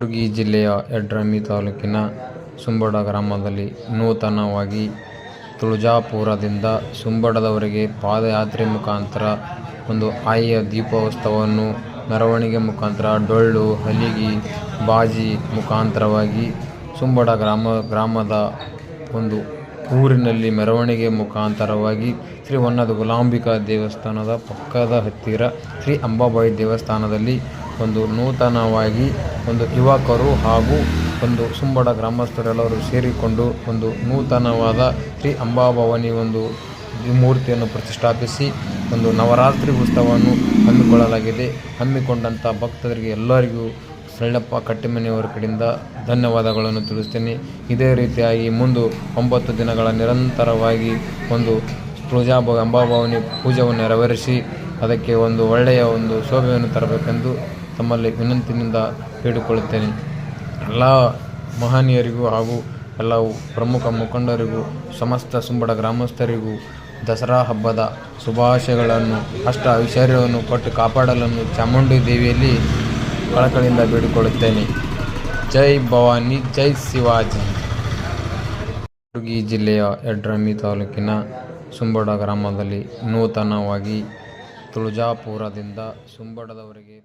ಕಲಬುರಗಿ ಜಿಲ್ಲೆಯ ಯಡ್ರಾಮಿ ತಾಲೂಕಿನ ಸುಂಬಡ ಗ್ರಾಮದಲ್ಲಿ ನೂತನವಾಗಿ ತುಳಜಾಪುರದಿಂದ ಸುಂಬಡದವರೆಗೆ ಪಾದಯಾತ್ರೆ ಮುಖಾಂತರ ಒಂದು ಆಯಿಯ ದೀಪೋತ್ಸವವನ್ನು ಮೆರವಣಿಗೆ ಮುಖಾಂತರ, ಡೊಳ್ಳು, ಹಲಿಗಿ, ಬಾಜಿ ಮುಖಾಂತರವಾಗಿ ಸುಂಬಡ ಗ್ರಾಮ, ಗ್ರಾಮದ ಒಂದು ಊರಿನಲ್ಲಿ ಮೆರವಣಿಗೆ ಮುಖಾಂತರವಾಗಿ ಶ್ರೀ ಹೊನ್ನದ ಗುಲಾಂಬಿಕಾ ದೇವಸ್ಥಾನದ ಪಕ್ಕದ ಹತ್ತಿರ ಶ್ರೀ ಅಂಬಾಬಾಯಿ ದೇವಸ್ಥಾನದಲ್ಲಿ ಒಂದು ನೂತನವಾಗಿ ಒಂದು ಯುವಕರು ಹಾಗೂ ಒಂದು ಸುಂಬಡ ಗ್ರಾಮಸ್ಥರೆಲ್ಲರೂ ಸೇರಿಕೊಂಡು ಒಂದು ನೂತನವಾದ ಶ್ರೀ ಅಂಬಾಭವಾನಿ ಒಂದು ಮೂರ್ತಿಯನ್ನು ಪ್ರತಿಷ್ಠಾಪಿಸಿ ಒಂದು ನವರಾತ್ರಿ ಉತ್ಸವವನ್ನು ಹಮ್ಮಿಕೊಳ್ಳಲಾಗಿದೆ. ಹಮ್ಮಿಕೊಂಡಂಥ ಭಕ್ತರಿಗೆ ಎಲ್ಲರಿಗೂ ಸಳ್ಳಪ್ಪ ಕಟ್ಟಿಮನೆಯವರ ಕಡೆಯಿಂದ ಧನ್ಯವಾದಗಳನ್ನು ತಿಳಿಸ್ತೇನೆ. ಇದೇ ರೀತಿಯಾಗಿ ಮುಂದೆ ಒಂಬತ್ತು ದಿನಗಳ ನಿರಂತರವಾಗಿ ಒಂದು ಪೂಜಾ ಅಂಬಾಭವಾನಿ ಪೂಜೆಯನ್ನು ನೆರವೇರಿಸಿ, ಅದಕ್ಕೆ ಒಂದು ಒಳ್ಳೆಯ ಒಂದು ಶೋಭೆಯನ್ನು ತರಬೇಕೆಂದು ತಮ್ಮಲ್ಲಿ ವಿನಂತಿನಿಂದ ಬೇಡಿಕೊಳ್ಳುತ್ತೇನೆ ಎಲ್ಲ ಮಹನೀಯರಿಗೂ ಹಾಗೂ ಎಲ್ಲ ಪ್ರಮುಖ ಮುಖಂಡರಿಗೂ, ಸಮಸ್ತ ಸುಂಬಡ ಗ್ರಾಮಸ್ಥರಿಗೂ ದಸರಾ ಹಬ್ಬದ ಶುಭಾಶಯಗಳನ್ನು, ಅಷ್ಟ ಐಶ್ವರ್ಯವನ್ನು ಕೊಟ್ಟು ಕಾಪಾಡಲನ್ನು ಚಾಮುಂಡಿ ದೇವಿಯಲ್ಲಿ ಕಳಕಳಿಯಿಂದ ಬೇಡಿಕೊಳ್ಳುತ್ತೇನೆ. ಜೈ ಭವಾನಿ, ಜೈ ಶಿವಾಜಿ. ಹುಡುಗಿ ಜಿಲ್ಲೆಯ ಯಡ್ರಮ್ಮಿ ತಾಲೂಕಿನ ಸುಂಬಡ ಗ್ರಾಮದಲ್ಲಿ ನೂತನವಾಗಿ ತುಳಜಾಪುರದಿಂದ ಸುಂಬಡದವರೆಗೆ